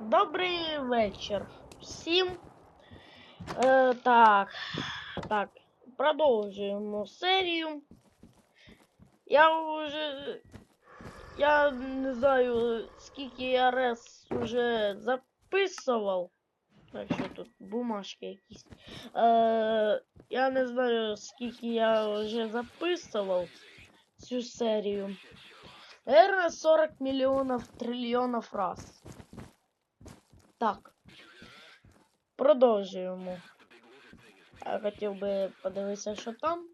Добрий вечір всім. Е, так, так, продовжуємо серію. Я вже. Я не знаю, скільки я раз вже записував. Так що тут бумажки якісь. Е, я не знаю, скільки я вже записував цю серію. Наверное, 40 миллионов триллионов раз. Так. Продовжуємо. Я хотів би подивитися, що там.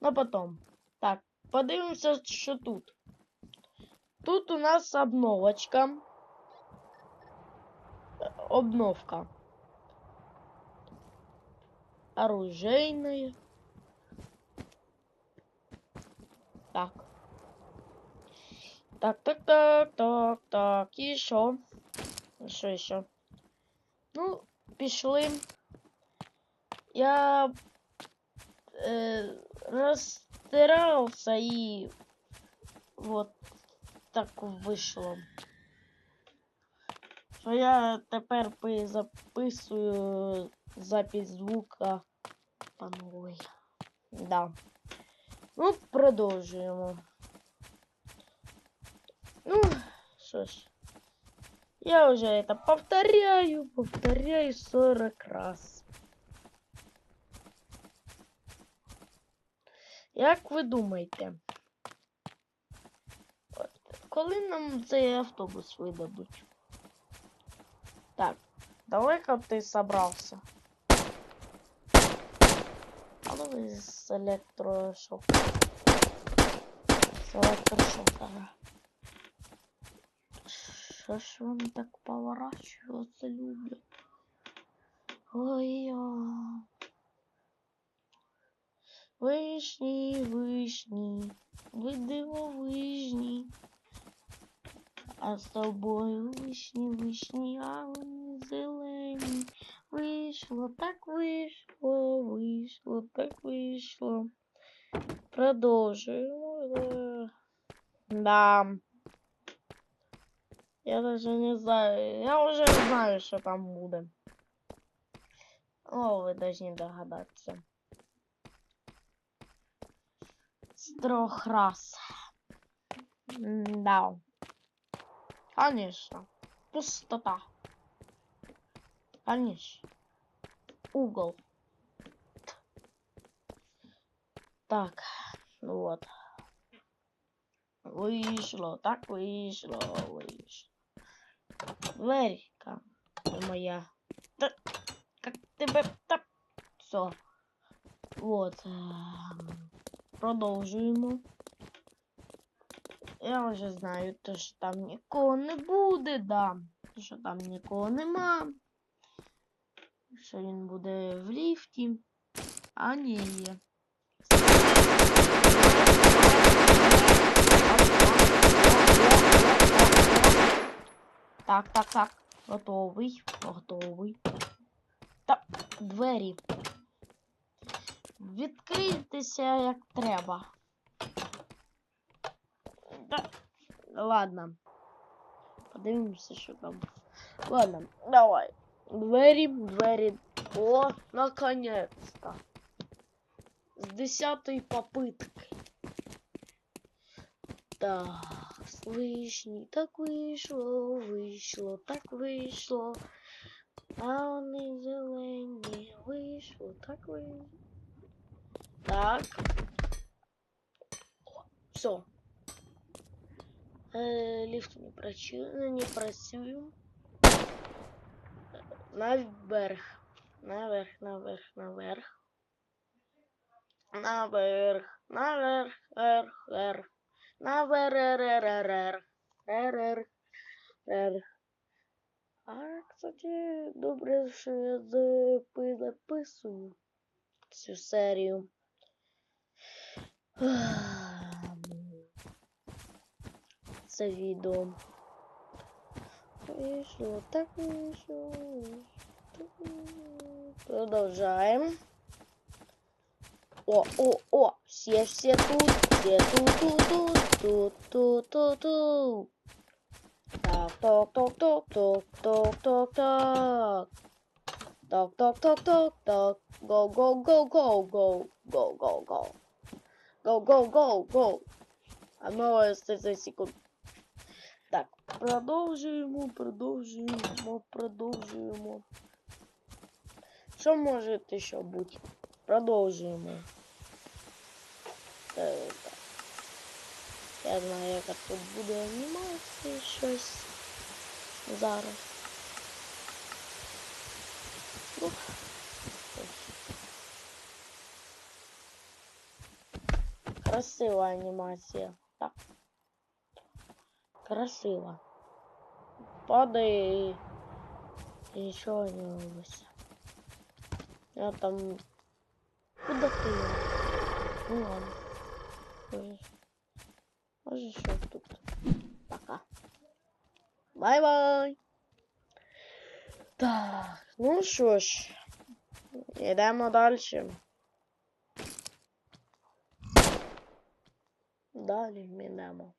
Но потом. Так, подивимося, що тут. Тут у нас обновочка. Е, Обновка. Оружейная. Так. Так, так, так, так, так. І що? Що ще? Ну, пішли. Я э, розтирався і вот так вийшло. Що я тепер пи- записую запись звука по новій. Да. Ну, продовжуємо. Ну, что ж. Я уже это повторяю, повторяю 40 раз. Ви думаєте? От, коли нам цей автобус видадуть? Так, далеко ти собрався? А ну ви з електрошокера. З електрошокера. Що ж вони так поворачуватися люблять? Ой-я. Вишні, вишні, ви дивовижні. А з тобою вишні, вишні, а вони зелені. Вийшло, так вийшло, вийшло, так вийшло. Продовжуємо. Е, Да. Я даже не знаю. Я уже знаю, что там буде. О, вы должны догадаться. С трех раз. Да. Конечно. Пустота. Конечно. Угол. Так, ну вот. Вышло, так вышло, вышло. Дверька моя. Та, как тебе так. Все. Вот. ем, Продовжуємо. Я вже знаю, то, що там нікого не буде, да. Що там нікого нема. Що він буде в ліфті. А ні, є. Так, так, так. Готовий. Готовий. Та двері. Відкрийтеся як треба. Та, ладно. Подивимося, що там. Ладно, давай. Двері, двері. О, наконец-то. С десятой попытки. Так, Вишні, так вийшло, вийшло, так вийшло. А вони зелені, вийшло, так вийшло. Так. Все. Е, ліфт не працює, не працює. Наверх. Наверх, наверх, наверх. Наверх, наверх, верх, верх. Наверх, верх, верх. А, кстати, добре, що я запи- записую цю серію. Це відео. Вийшло, так вийшло. так вийшло. Продовжаємо. О, о, о, все, все тут, все тут, тут, тут, тут, тут, тут, тут. Так. Так, ток, ток, ток, ток, ток, ток, ток. Ток, ток, ток, ток, ток. Go, go, go, go, go, go, go, go. Go, go, go, go. А ну, 30 секунд. Так, продовжуємо, продовжуємо, продовжуємо. Що може ще бути? Продовжуємо. Е, так. Я знаю, яка тут буде анімація щось зараз. Ну, ось. Красива анімація. Так. Красиво. Падає и ничего не робиться. Я там... Куда ты? Ну ладно. Може, може що тут. Пока. Бай-бай. Так, ну що ж, йдемо далі. Далі ми йдемо.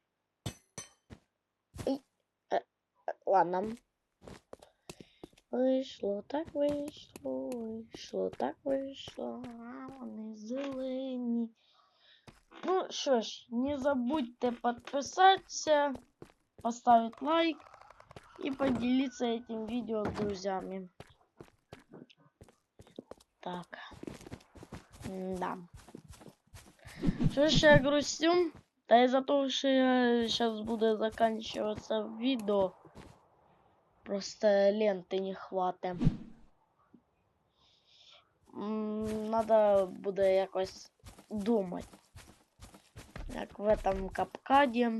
Ой, е, е, Ладно. Вийшло, так вийшло, вийшло, так вийшло, а вони зелені. Ну що ж, не забудьте подписаться, поставить лайк и поделиться этим видео с друзьями. Так. Да. Что ж я грустю? Да из-за того, что я сейчас буду заканчиваться видео. Просто ленты не хватит. Надо буде якось думати. Як в этом капкаді.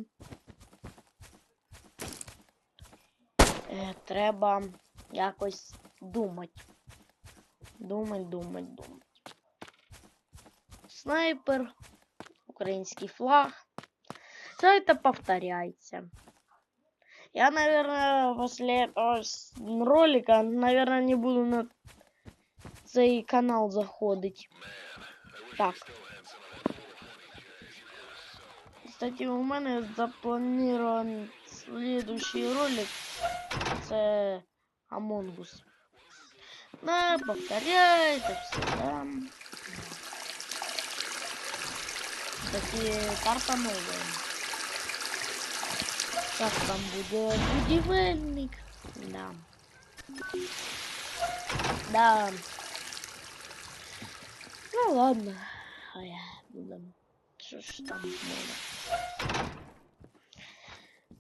Е, треба якось думати. Думать, думать, думать. Снайпер, український флаг. Все это повторяется. Я, наверное, после этого ролика, наверное, не буду на цей канал заходить. Так. Кстати, у мене запланирован следующий ролик. Це Among Us. Да, повторяется все, да. Кстати, карта новая. Сейчас там будет будівельник. Да. Да. Ну ладно. А я буду. Що ж там буде?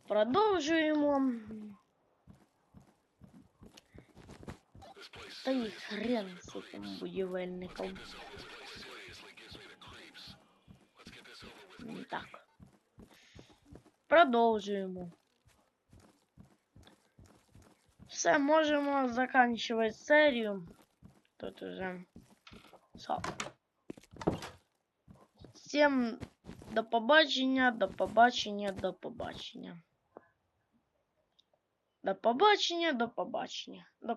Продовжуємо. Та й хрен з цим будівельником. М, Так. Продовжуємо. Все, можемо заканчивать серію. Тут уже все. Всім до побачення, до побачення, до побачення. До побачення, до побачення. До побачення.